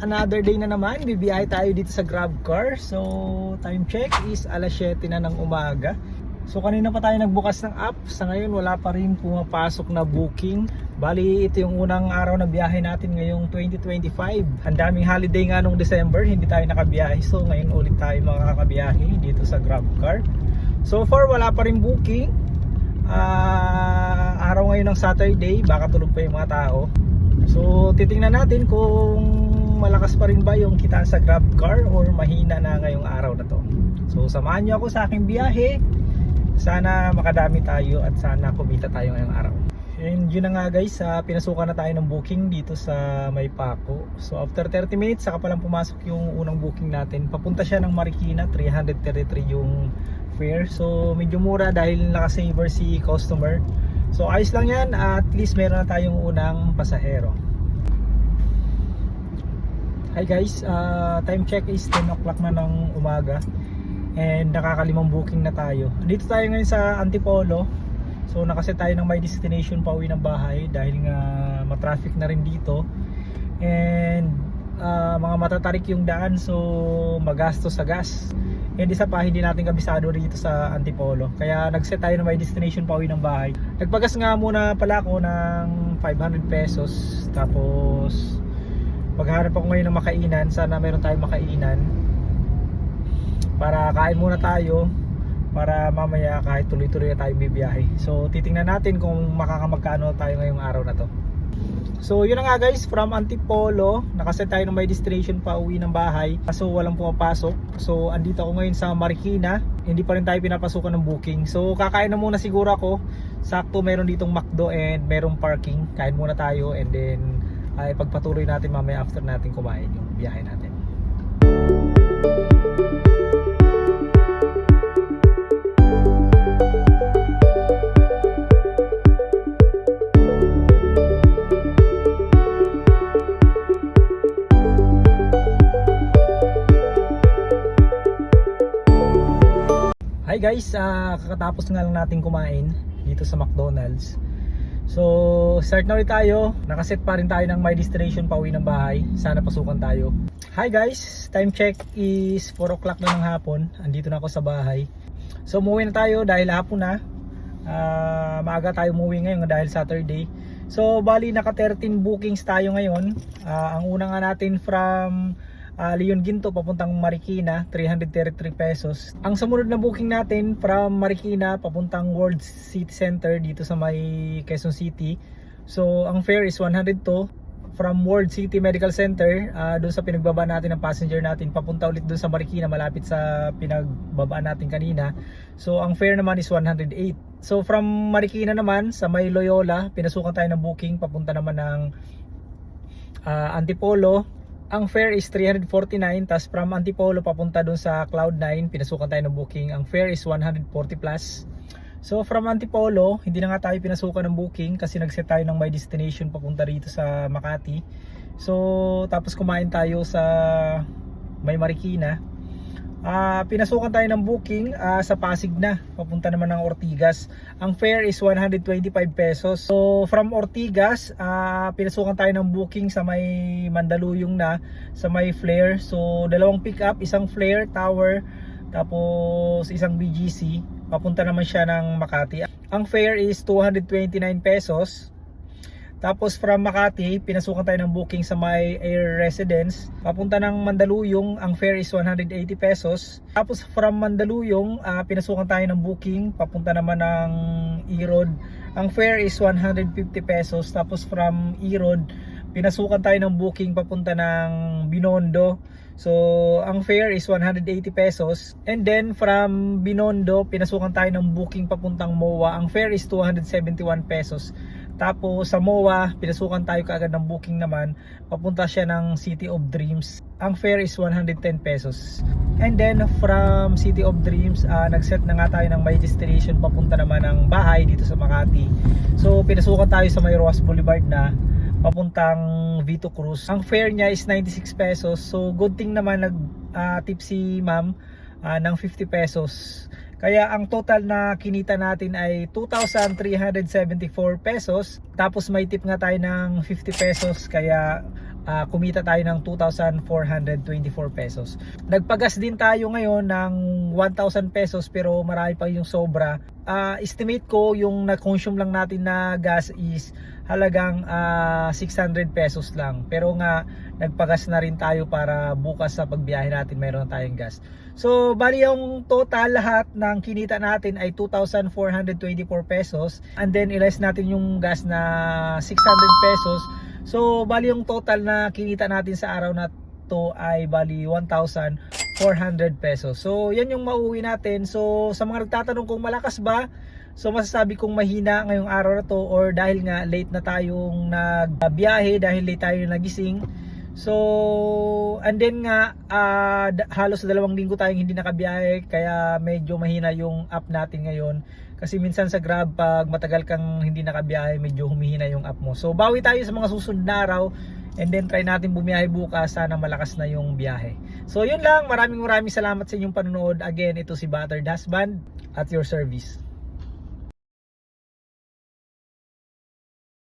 Another day na naman, bibiyahe tayo dito sa Grabcar. So, time check is alas 7 na ng umaga. So, kanina pa tayo nagbukas ng app. Sa ngayon, wala pa rin pumapasok na booking. Bali, ito yung unang araw na biyahe natin ngayong 2025. Ang daming holiday nga nung December, hindi tayo nakabiyahe. So, ngayon ulit tayo makakabiyahe dito sa Grabcar. So far, wala pa rin booking. Ah, araw ngayon ng Saturday, baka tulog pa yung mga tao. So, titingnan natin kung malakas pa rin ba yung kita sa grab car or mahina na ngayong araw na to. So, samahan nyo ako sa aking biyahe. Sana makadami tayo at sana kumita tayo ngayong araw. And yun na nga guys, ah, pinasukan na tayo ng booking dito sa Maypaco. So after 30 minutes, saka palang pumasok yung unang booking natin. Papunta siya ng Marikina, 333 yung fare. So medyo mura dahil nakasaver si customer. So ayos lang yan, at least meron na tayong unang pasahero. Hi guys, uh, time check is 10 o'clock na ng umaga and nakakalimang booking na tayo. Dito tayo ngayon sa Antipolo. So nakaset tayo ng my destination pa uwi ng bahay dahil nga matraffic na rin dito. And uh, mga matatarik yung daan so magastos sa gas. And isa pa hindi natin kabisado rito sa Antipolo. Kaya nagset tayo ng my destination pa uwi ng bahay. Nagpagas nga muna pala ako ng 500 pesos tapos maghanap ako ngayon ng makainan. Sana meron tayong makainan. Para kain muna tayo. Para mamaya kahit tuloy-tuloy na tayo bibiyahe. So titingnan natin kung makakamagkano tayo ngayong araw na to. So yun na nga guys. From Antipolo. Nakaset tayo ng may destination pa uwi ng bahay. Kaso walang pumapasok. So andito ako ngayon sa Marikina. Hindi pa rin tayo pinapasukan ng booking. So kakain na muna siguro ako. Sakto meron ditong McDo and merong parking. Kain muna tayo and then ay pagpatuloy natin mamaya after natin kumain yung biyahe natin. Hi guys, ah, kakatapos nga lang natin kumain dito sa McDonald's. So, start na ulit tayo. Nakaset pa rin tayo ng my destination pa uwi ng bahay. Sana pasukan tayo. Hi guys, time check is 4 o'clock na ng hapon. Andito na ako sa bahay. So, umuwi na tayo dahil hapon na. Ah, maaga tayo umuwi ngayon dahil Saturday. So, bali naka 13 bookings tayo ngayon. Ah, ang una nga natin from ah, Leon Ginto papuntang Marikina 333 pesos. Ang sumunod na booking natin from Marikina papuntang World City Center dito sa may Quezon City. So ang fare is 102 from World City Medical Center uh, doon sa pinagbaba natin ng passenger natin. Papunta ulit doon sa Marikina malapit sa pinagbabaan natin kanina. So ang fare naman is 108 so from Marikina naman sa may Loyola pinasukan tayo ng booking papunta naman ng ah, Antipolo ang fare is 349 tas from Antipolo papunta dun sa Cloud9 pinasukan tayo ng booking. Ang fare is 140 plus. So from Antipolo hindi na nga tayo pinasukan ng booking kasi nagset tayo ng my destination papunta rito sa Makati. So tapos kumain tayo sa may Marikina Ah, pinasukan tayo ng booking ah, sa Pasig na, papunta naman ng Ortigas. Ang fare is 125 pesos. So from Ortigas, ah, pinasukan tayo ng booking sa may Mandaluyong na, sa may Flare. So dalawang pick up, isang Flare Tower, tapos isang BGC. Papunta naman siya ng Makati. Ang fare is 229 pesos. Tapos from Makati, pinasukan tayo ng booking sa my air residence. Papunta ng Mandaluyong, ang fare is 180 pesos. Tapos from Mandaluyong, ah, pinasukan tayo ng booking. Papunta naman ng Erod. Ang fare is 150 pesos. Tapos from Erod, pinasukan tayo ng booking papunta ng Binondo. So, ang fare is 180 pesos. And then from Binondo, pinasukan tayo ng booking papuntang MOA. Ang fare is 271 pesos. Tapos sa MOA, pinasukan tayo kaagad ng booking naman. Papunta siya ng City of Dreams. Ang fare is 110 pesos. And then from City of Dreams, ah, nag-set na nga tayo ng my destination papunta naman ng bahay dito sa Makati. So pinasukan tayo sa may Roas Boulevard na papuntang Vito Cruz. Ang fare niya is 96 pesos. So good thing naman nag tip si ma'am ah, ng 50 pesos. Kaya ang total na kinita natin ay 2,374 pesos. Tapos may tip nga tayo ng 50 pesos. Kaya ah, kumita tayo ng 2,424 pesos. Nagpagas din tayo ngayon ng 1,000 pesos pero marami pa yung sobra. Ah, estimate ko yung na-consume lang natin na gas is halagang ah, 600 pesos lang. Pero nga nagpagas na rin tayo para bukas sa pagbiyahe natin mayroon na tayong gas. So, bali yung total lahat ng kinita natin ay 2,424 pesos. And then, ilas natin yung gas na 600 pesos. So, bali yung total na kinita natin sa araw na to ay bali 1,400 pesos. So, yan yung mauwi natin. So, sa mga nagtatanong kung malakas ba, So masasabi kong mahina ngayong araw na to or dahil nga late na tayong nagbiyahe dahil late tayo nagising. So and then nga da- halos dalawang linggo tayong hindi nakabiyahe kaya medyo mahina yung app natin ngayon. Kasi minsan sa Grab pag matagal kang hindi nakabiyahe medyo humihina yung app mo. So bawi tayo sa mga susunod na araw and then try natin bumiyahe bukas sana malakas na yung biyahe. So yun lang, maraming maraming salamat sa inyong panonood. Again, ito si Battered Husband at your service.